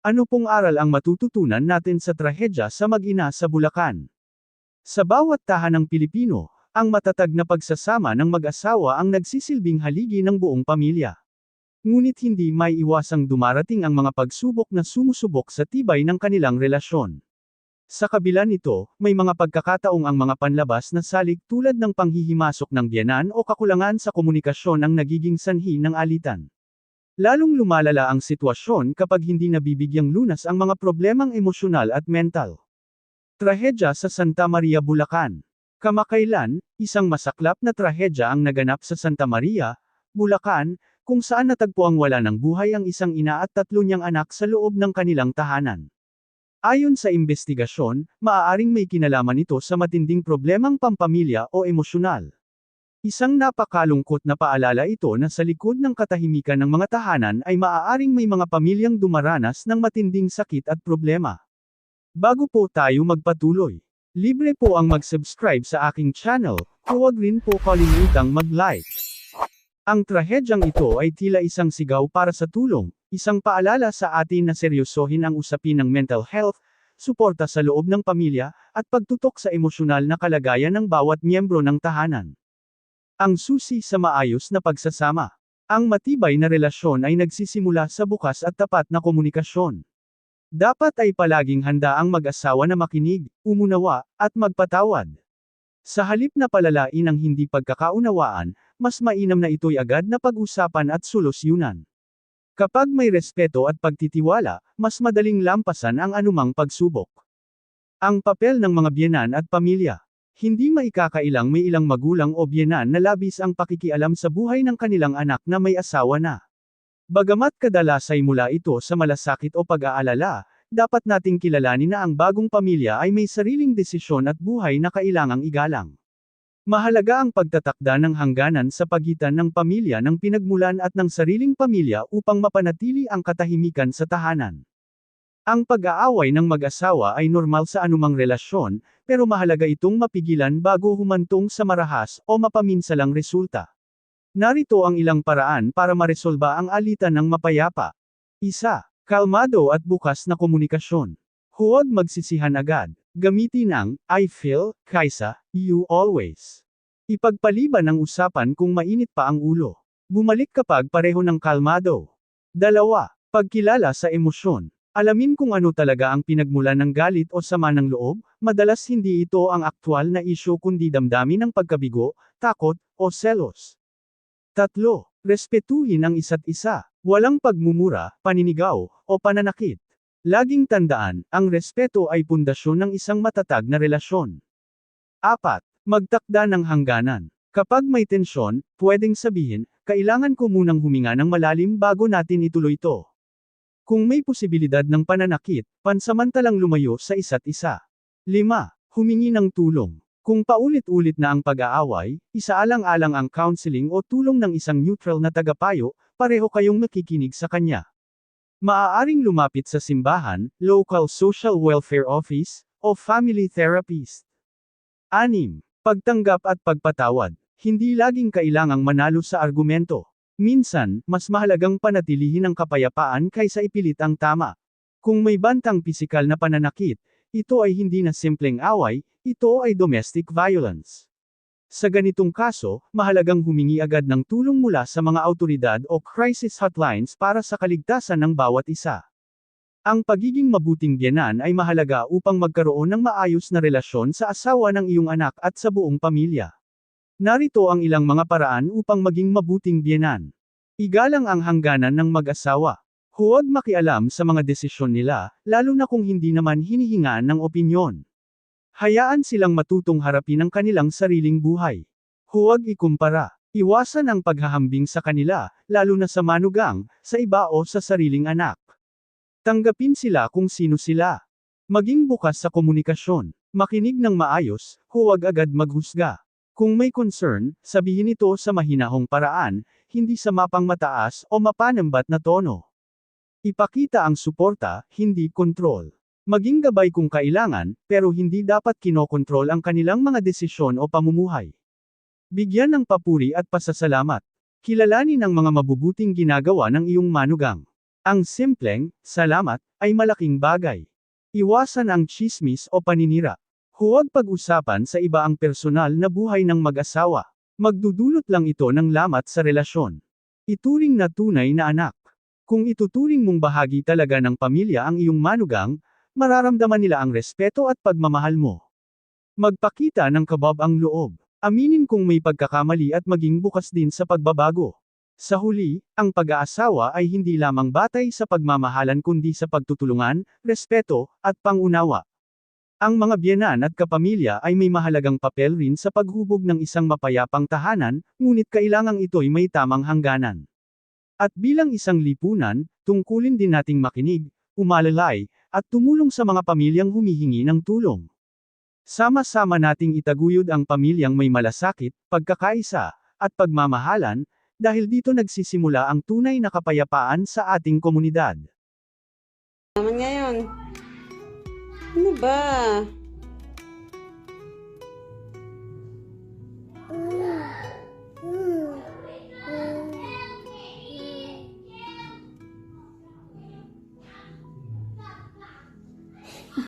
Ano pong aral ang matututunan natin sa trahedya sa mag-ina sa Bulacan? Sa bawat tahanang Pilipino, ang matatag na pagsasama ng mag-asawa ang nagsisilbing haligi ng buong pamilya. Ngunit hindi may iwasang dumarating ang mga pagsubok na sumusubok sa tibay ng kanilang relasyon. Sa kabila nito, may mga pagkakataong ang mga panlabas na salik tulad ng panghihimasok ng biyanan o kakulangan sa komunikasyon ang nagiging sanhi ng alitan. Lalong lumalala ang sitwasyon kapag hindi nabibigyang lunas ang mga problemang emosyonal at mental. Trahedya sa Santa Maria, Bulacan. Kamakailan, isang masaklap na trahedya ang naganap sa Santa Maria, Bulacan, kung saan natagpo ang wala ng buhay ang isang ina at tatlo niyang anak sa loob ng kanilang tahanan. Ayon sa investigasyon, maaaring may kinalaman ito sa matinding problemang pampamilya o emosyonal. Isang napakalungkot na paalala ito na sa likod ng katahimikan ng mga tahanan ay maaaring may mga pamilyang dumaranas ng matinding sakit at problema. Bago po tayo magpatuloy, libre po ang mag-subscribe sa aking channel, huwag rin po kalimutang mag-like. Ang trahedyang ito ay tila isang sigaw para sa tulong, isang paalala sa atin na seryosohin ang usapin ng mental health, suporta sa loob ng pamilya, at pagtutok sa emosyonal na kalagayan ng bawat miyembro ng tahanan. Ang susi sa maayos na pagsasama. Ang matibay na relasyon ay nagsisimula sa bukas at tapat na komunikasyon. Dapat ay palaging handa ang mag-asawa na makinig, umunawa, at magpatawad. Sa halip na palalain ang hindi pagkakaunawaan, mas mainam na ito'y agad na pag-usapan at solusyunan. Kapag may respeto at pagtitiwala, mas madaling lampasan ang anumang pagsubok. Ang papel ng mga biyenan at pamilya. Hindi maikakailang may ilang magulang o biyenan na labis ang pakikialam sa buhay ng kanilang anak na may asawa na. Bagamat kadalasay mula ito sa malasakit o pag-aalala, dapat nating kilalanin na ang bagong pamilya ay may sariling desisyon at buhay na kailangang igalang. Mahalaga ang pagtatakda ng hangganan sa pagitan ng pamilya ng pinagmulan at ng sariling pamilya upang mapanatili ang katahimikan sa tahanan. Ang pag-aaway ng mag-asawa ay normal sa anumang relasyon, pero mahalaga itong mapigilan bago humantong sa marahas o mapaminsalang resulta. Narito ang ilang paraan para maresolba ang alitan ng mapayapa. Isa, kalmado at bukas na komunikasyon. Huwag magsisihan agad. Gamitin ang I feel kaysa you always. Ipagpaliban ang usapan kung mainit pa ang ulo. Bumalik kapag pareho ng kalmado. Dalawa, pagkilala sa emosyon. Alamin kung ano talaga ang pinagmulan ng galit o sama ng loob, madalas hindi ito ang aktwal na isyo kundi damdamin ng pagkabigo, takot, o selos. Tatlo, respetuhin ang isa't isa. Walang pagmumura, paninigaw, o pananakit. Laging tandaan, ang respeto ay pundasyon ng isang matatag na relasyon. Apat, magtakda ng hangganan. Kapag may tensyon, pwedeng sabihin, kailangan ko munang huminga ng malalim bago natin ituloy ito. Kung may posibilidad ng pananakit, pansamantalang lumayo sa isa't isa. 5. Humingi ng tulong. Kung paulit-ulit na ang pag-aaway, isaalang-alang ang counseling o tulong ng isang neutral na tagapayo, pareho kayong makikinig sa kanya. Maaaring lumapit sa simbahan, local social welfare office, o family therapist. 6. Pagtanggap at pagpatawad. Hindi laging kailangang manalo sa argumento. Minsan, mas mahalagang panatilihin ang kapayapaan kaysa ipilit ang tama. Kung may bantang pisikal na pananakit, ito ay hindi na simpleng away, ito ay domestic violence. Sa ganitong kaso, mahalagang humingi agad ng tulong mula sa mga autoridad o crisis hotlines para sa kaligtasan ng bawat isa. Ang pagiging mabuting biyanan ay mahalaga upang magkaroon ng maayos na relasyon sa asawa ng iyong anak at sa buong pamilya. Narito ang ilang mga paraan upang maging mabuting biyenan. Igalang ang hangganan ng mag-asawa. Huwag makialam sa mga desisyon nila, lalo na kung hindi naman hinihingaan ng opinyon. Hayaan silang matutong harapin ang kanilang sariling buhay. Huwag ikumpara. Iwasan ang paghahambing sa kanila, lalo na sa manugang, sa iba o sa sariling anak. Tanggapin sila kung sino sila. Maging bukas sa komunikasyon. Makinig ng maayos, huwag agad maghusga. Kung may concern, sabihin ito sa mahinahong paraan, hindi sa mapang mataas o mapanambat na tono. Ipakita ang suporta, hindi kontrol. Maging gabay kung kailangan, pero hindi dapat kinokontrol ang kanilang mga desisyon o pamumuhay. Bigyan ng papuri at pasasalamat. Kilalanin ang mga mabubuting ginagawa ng iyong manugang. Ang simpleng, salamat, ay malaking bagay. Iwasan ang chismis o paninira. Huwag pag-usapan sa iba ang personal na buhay ng mag-asawa. Magdudulot lang ito ng lamat sa relasyon. Ituring na tunay na anak. Kung ituturing mong bahagi talaga ng pamilya ang iyong manugang, mararamdaman nila ang respeto at pagmamahal mo. Magpakita ng kabab ang loob. Aminin kung may pagkakamali at maging bukas din sa pagbabago. Sa huli, ang pag-aasawa ay hindi lamang batay sa pagmamahalan kundi sa pagtutulungan, respeto, at pangunawa. Ang mga biyenan at kapamilya ay may mahalagang papel rin sa paghubog ng isang mapayapang tahanan, ngunit kailangang ito'y may tamang hangganan. At bilang isang lipunan, tungkulin din nating makinig, umalalay, at tumulong sa mga pamilyang humihingi ng tulong. Sama-sama nating itaguyod ang pamilyang may malasakit, pagkakaisa, at pagmamahalan, dahil dito nagsisimula ang tunay na kapayapaan sa ating komunidad. naman ngayon. Ano ba?